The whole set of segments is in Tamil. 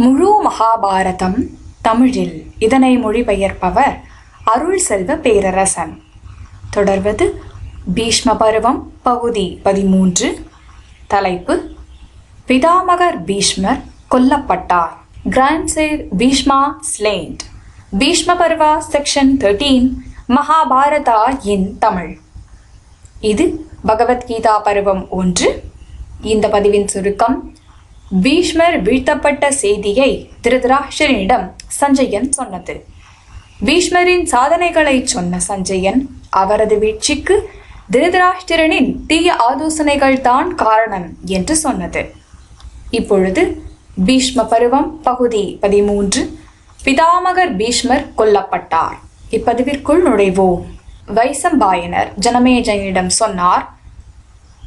முழு மகாபாரதம் தமிழில் இதனை மொழிபெயர்ப்பவர் அருள் செல்வ பேரரசன். தொடர்வது பீஷ்ம பருவம் பகுதி பதிமூன்று. தலைப்பு பிதாமகர் பீஷ்மர் கொல்லப்பட்டார். Grandsire Bhishma ஸ்லேண்ட். Bhishma Parva section thirteen Mahabharata in Tamil. இது பகவத்கீதா பருவம் ஒன்று. இந்த பதிவின் சுருக்கம் பீஷ்மர் வீழ்த்தப்பட்ட செய்தியை திருதராஷ்டிரனிடம் சஞ்சயன் சொன்னது. பீஷ்மரின் சாதனைகளை சொன்ன சஞ்சயன் அவரது வீழ்ச்சிக்கு திருதராஷ்டிரனின் தீய ஆலோசனைகள் தான் காரணம் என்று சொன்னது. இப்பொழுது பீஷ்ம பருவம் பகுதி பதிமூன்று. பிதாமகர் பீஷ்மர் கொல்லப்பட்டார். இப்பதிவிற்குள் நுழைவோம். வைசம்பாயனர் ஜனமேஜயனிடம் சொன்னார்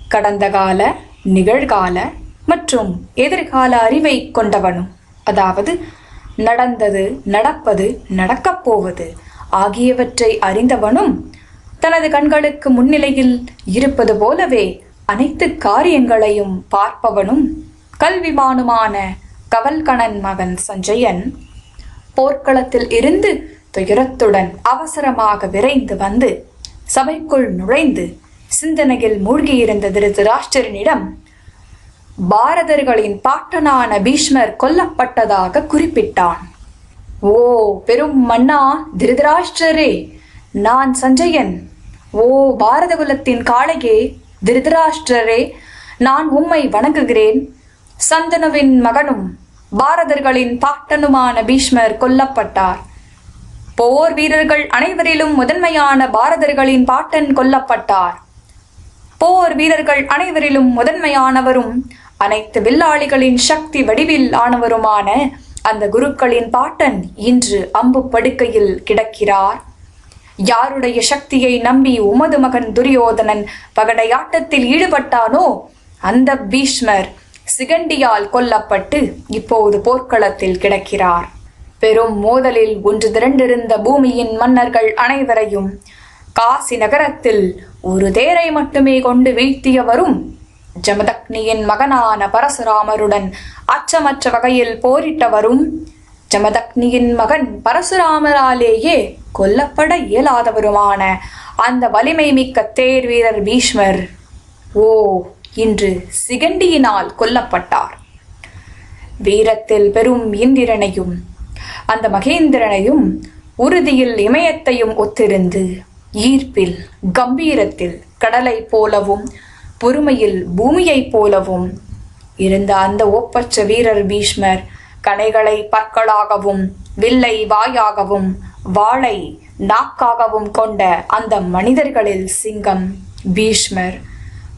கடந்த கால நிகழ்கால மற்றும் எதிர்கால அறிவை கொண்டவனும். அதாவது நடந்தது நடப்பது நடக்கப் போவது ஆகியவற்றை அறிந்தவனும் தனது கண்களுக்கு முன்னிலையில் இருப்பது போலவே அனைத்து காரியங்களையும் பார்ப்பவனும் கல்விமானுமான கவல்கணன் மகன் சஞ்சயன் போர்க்களத்தில் இருந்து துயரத்துடன் அவசரமாக விரைந்து வந்து சபைக்குள் நுழைந்து சிந்தனையில் மூழ்கியிருந்த திருதராஷ்டிரனிடம் பாரதர்களின் பாட்டனான பீஷ்மர் கொல்லப்பட்டதாக குறிப்பிட்டான். ஓ பெரும் மன்னா திருதராஷ்டிரரே நான் சஞ்சயன். ஓ பாரத குலத்தின் காளையே திருதராஷ்டிரரே நான் உம்மை வணங்குகிறேன். சந்தனுவின் மகனும் பாரதர்களின் பாட்டனுமான பீஷ்மர் கொல்லப்பட்டார். போர் வீரர்கள் அனைவரிலும் முதன்மையான பாரதர்களின் பாட்டன் கொல்லப்பட்டார். போர் வீரர்கள் அனைவரிலும் முதன்மையானவரும் அனைத்து வில்லாளிகளின் சக்தி வடிவில் ஆனவருமான அந்த குருக்களின் பாட்டன் இன்று அம்பு படுக்கையில் கிடக்கிறார். யாருடைய சக்தியை நம்பி உமது மகன் துரியோதனன் பகடையாட்டத்தில் ஈடுபட்டானோ அந்த பீஷ்மர் சிகண்டியால் கொல்லப்பட்டு இப்போது போர்க்களத்தில் கிடக்கிறார். பெரும் மோதலில் ஒன்று திரண்டிருந்த பூமியின் மன்னர்கள் அனைவரையும் காசி நகரத்தில் ஒரு தேரை மட்டுமே கொண்டு வீழ்த்தியவரும் ஜமதக்னியின் மகனான பரசுராமருடன் அச்சமற்ற வகையில் போரிட்டவரும் ஜமதக்னியின் மகன் பரசுராமராலேயே கொல்லப்பட இயலாதவருமான அந்த வலிமை மிக்க தேர் வீரர் பீஷ்மர் ஓ இன்று சிகண்டியினால் கொல்லப்பட்டார். வீரத்தில் பெரும் இந்திரனையும் அந்த மகேந்திரனையும் உறுதியில் இமயத்தையும் ஒத்திருந்து ஈர்ப்பில் கம்பீரத்தில் கடலை போலவும் பொறுமையில் பூமியைப் போலவும் இருந்த அந்த ஒப்பற்ற வீரர் பீஷ்மர் கனைகளை பற்களாகவும் வில்லை வாயாகவும் வாளை நாக்காகவும் கொண்ட அந்த மனிதர்களில் சிங்கம் பீஷ்மர்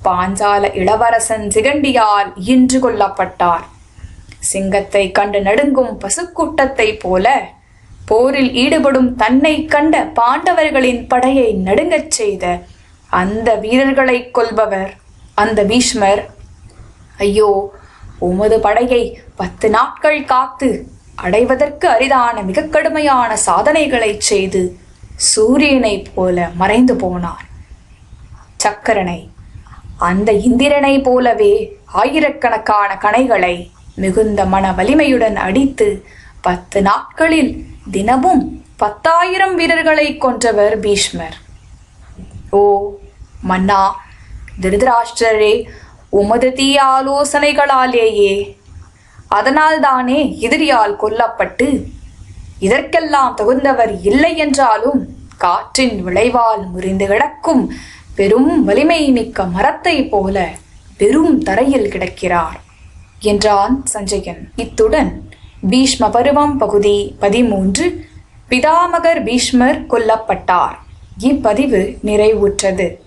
பாஞ்சால இளவரசன் சிகண்டியால் இன்று கொல்லப்பட்டார். சிங்கத்தை கண்டு நடுங்கும் பசுக்கூட்டத்தைப் போல போரில் ஈடுபடும் தன்னை கண்ட பாண்டவர்களின் படையை நடுங்கச் செய்த அந்த வீரர்களை கொல்பவர் அந்த பீஷ்மர். ஐயோ உமது படையை பத்து நாட்கள் காத்து அடைவதற்கு அரிதான மிக கடுமையான சாதனைகளை செய்து சூரியனைப் போல மறைந்து போனார். சக்கரனை அந்த இந்திரனை போலவே ஆயிரக்கணக்கான கணைகளை மிகுந்த மன வலிமையுடன் அடித்து பத்து நாட்களில் தினமும் பத்தாயிரம் வீரர்களை கொன்றவர் பீஷ்மர். ஓ மன்னா திருதராஷ்டிரரே உமது தீய ஆலோசனைகளாலேயே. அதனால்தானே எதிரியால் கொல்லப்பட்டு இதற்கெல்லாம் தகுந்தவர் இல்லை என்றாலும் காற்றின் விளைவால் முறிந்து கிடக்கும் பெரும் வலிமை மிக்க மரத்தை போல பெரும் தரையில் கிடக்கிறார் என்றான் சஞ்சயன். இத்துடன் பீஷ்ம பருவம் பகுதி பதிமூன்று பிதாமகர் பீஷ்மர் கொல்லப்பட்டார். இப்பதிவு நிறைவுற்றது.